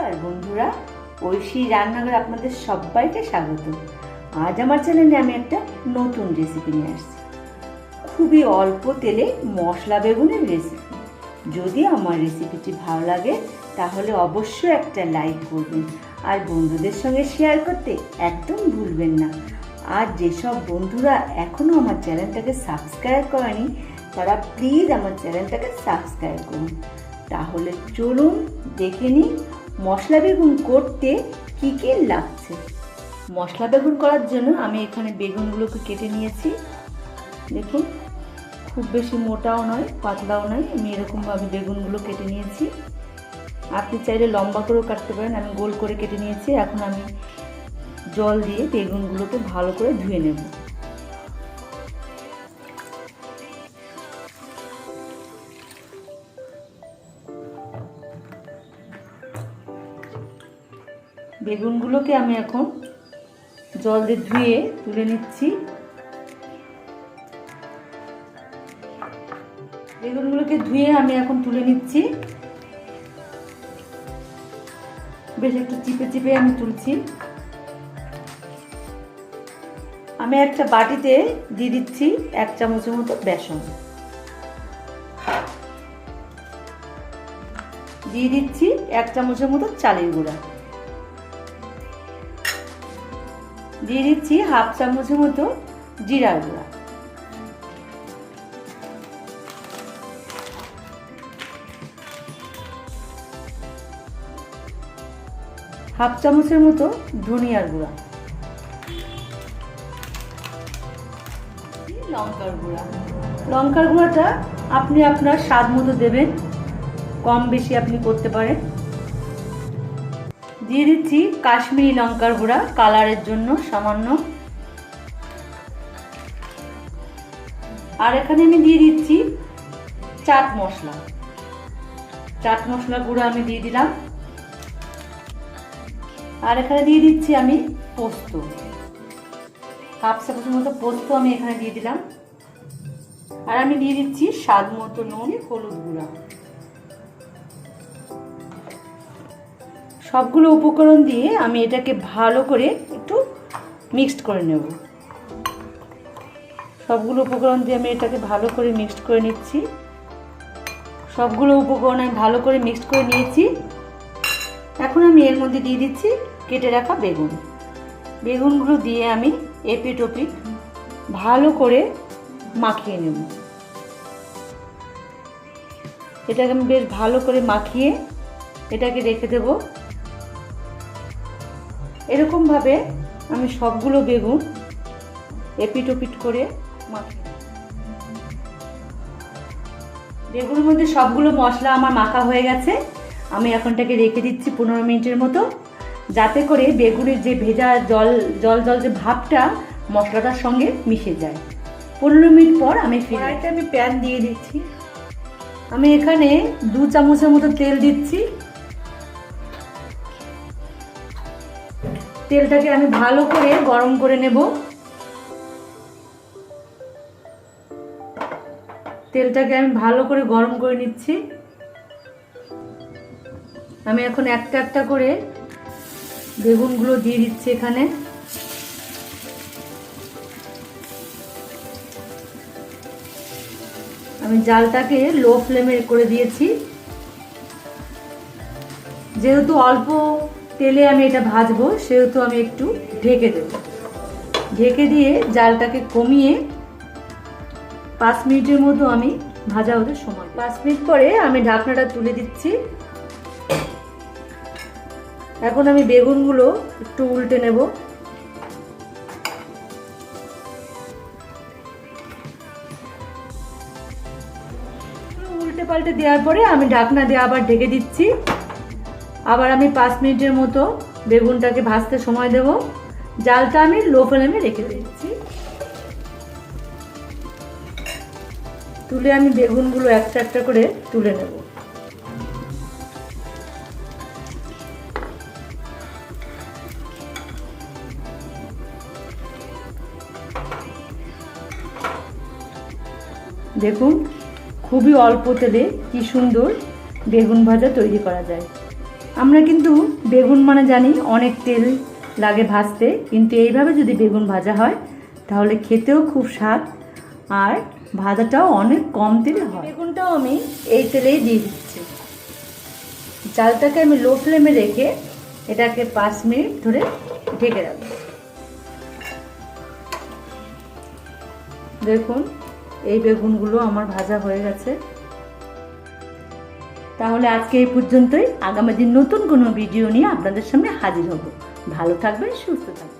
নমস্কার বন্ধুরা, ঐশী রান্নাঘর আপনাদের সবাইকে স্বাগত। আজ আমার চ্যানেলে আমি একটা নতুন রেসিপি নিয়ে আসছি। খুবই অল্প তেলে মশলা বেগুনের রেসিপি যদি আমার রেসিপিটি ভালো লাগে, তাহলে অবশ্যই একটা লাইক করবেন আর বন্ধুদের সঙ্গে শেয়ার করতে একদম ভুলবেন না। আর যেসব বন্ধুরা এখনও আমার চ্যানেলটাকে সাবস্ক্রাইব করেনি, তারা প্লিজ আমার চ্যানেলটাকে সাবস্ক্রাইব করুন। তাহলে চলুন দেখে নিই মশলা বেগুন করতে কী কী লাগছে? মশলা বেগুন করার জন্য আমি এখানে বেগুনগুলোকে কেটে নিয়েছি। দেখুন, খুব বেশি মোটাও নয়, পাতলাও নয়। আমি এরকমভাবে বেগুনগুলো কেটে নিয়েছি। আপনি চাইলে লম্বা করেও কাটতে পারেন। আমি গোল করে কেটে নিয়েছি। এখন আমি জল দিয়ে বেগুনগুলোকে ভালো করে ধুয়ে নেব। বেগুনগুলোকে আমি এখন জল দিয়ে ধুয়ে তুলে নিচ্ছি। বেগুনগুলোকে ধুয়ে আমি এখন তুলে নিচ্ছি। বেশ একটু চিপে চিপে আমি তুলছি। আমি একটা বাটিতে দিয়ে দিচ্ছি এক চামচের মতো বেসন। দিয়ে দিচ্ছি এক চামচের মতো চালের গুঁড়া। দিয়ে দিচ্ছি হাফ চামচের মতো জিরার গুঁড়া। হাফ চামচের মতো ধনিয়ার গুঁড়া। লঙ্কার গুঁড়া। লঙ্কার গুঁড়াটা আপনি আপনার স্বাদ মতো দেবেন কম বেশি আপনি করতে পারেন। দিয়ে দিচ্ছি কাশ্মীরি লঙ্কার গুঁড়া কালারের জন্য সামান্য। আর এখানে আমি দিয়ে দিচ্ছি চাট মশলা। চাট মশলা গুঁড়ো আমি দিয়ে দিলাম। আর এখানে দিয়ে দিচ্ছি আমি পোস্ত। হাফ চামচের মতো পোস্ত আমি এখানে দিয়ে দিলাম। আর আমি দিয়ে দিচ্ছি স্বাদ মতো নুন, হলুদ গুঁড়া। সবগুলো উপকরণ দিয়ে আমি এটাকে ভালো করে একটু মিক্সড করে নেব। সবগুলো উপকরণ দিয়ে আমি এটাকে ভালো করে মিক্সড করে নিচ্ছি। সবগুলো উপকরণ আমি ভালো করে মিক্সড করে নিয়েছি। এখন আমি এর মধ্যে দিয়ে দিচ্ছি কেটে রাখা বেগুন। বেগুনগুলো দিয়ে আমি এপিট ওপিট ভালো করে মাখিয়ে নেব। এটাকে আমি বেশ ভালো করে মাখিয়ে এটাকে রেখে দেব। এরকমভাবে আমি সবগুলো বেগুন এপিট ওপিট করে মাখিয়ে বেগুনের মধ্যে সবগুলো মশলা আমার মাখা হয়ে গেছে। আমি এখনটাকে রেখে দিচ্ছি পনেরো মিনিটের মতো। যাতে করে বেগুনের যে ভেজা জল জল জল যে ভাবটা মশলাটার সঙ্গে মিশে যায়। পনেরো মিনিট পর আমি ফিরাইতে আমি প্যান দিয়ে দিচ্ছি। আমি এখানে দু চামচের মতো তেল দিচ্ছি। তেলটাকে আমি ভালো করে গরম করে নেব। তেলটাকে আমি ভালো করে গরম করে নিচ্ছি। আমি এখন একটা একটা করে বেগুনগুলো দিয়ে দিচ্ছি এখানে। আমি জালটাকে লো ফ্লেমে করে দিয়েছি। যেহেতু অল্প তেলে আমি এটা ভাজবো, সেহেতু আমি একটু ঢেকে দেব। ঢেকে দিয়ে জালটাকে কমিয়ে পাঁচ মিনিটের মতো আমি ভাজা হতে সময় পাঁচ মিনিট পরে আমি ঢাকনাটা তুলে দিচ্ছি। এখন আমি বেগুনগুলো একটু উল্টে নেব। উল্টে পাল্টে দেওয়ার পরে আমি ঢাকনা দিয়ে আবার ঢেকে দিচ্ছি। আবার আমি পাঁচ মিনিটের মতো বেগুনটাকে ভাজতে সময় দেব। জালটা আমি লো ফ্লেমে রেখে দিচ্ছি। তুলে আমি বেগুনগুলো একটা একটা করে তুলে নেব। দেখুন, খুবই অল্প তেলে কি সুন্দর বেগুন ভাজা তৈরি করা যায়। আমরা কিন্তু বেগুন মানে জানি অনেক তেল লাগে ভাজতে, কিন্তু এইভাবে যদি বেগুন ভাজা হয়, তাহলে খেতেও খুব স্বাদ, আর ভাজাটাও অনেক কম তেলে হয়। বেগুনটাও আমি এই তেলেই দিয়ে দিচ্ছি। চালটাকে আমি লো ফ্লেমে রেখে এটাকে পাঁচ মিনিট ধরে ঢেকে রাখব। দেখুন, এই বেগুনগুলো আমার ভাজা হয়ে গেছে। তাহলে আজকে এই পর্যন্তই। আগামী দিন নতুন কোনো ভিডিও নিয়ে আপনাদের সামনে হাজির হব। ভালো থাকবেন, সুস্থ থাকবেন।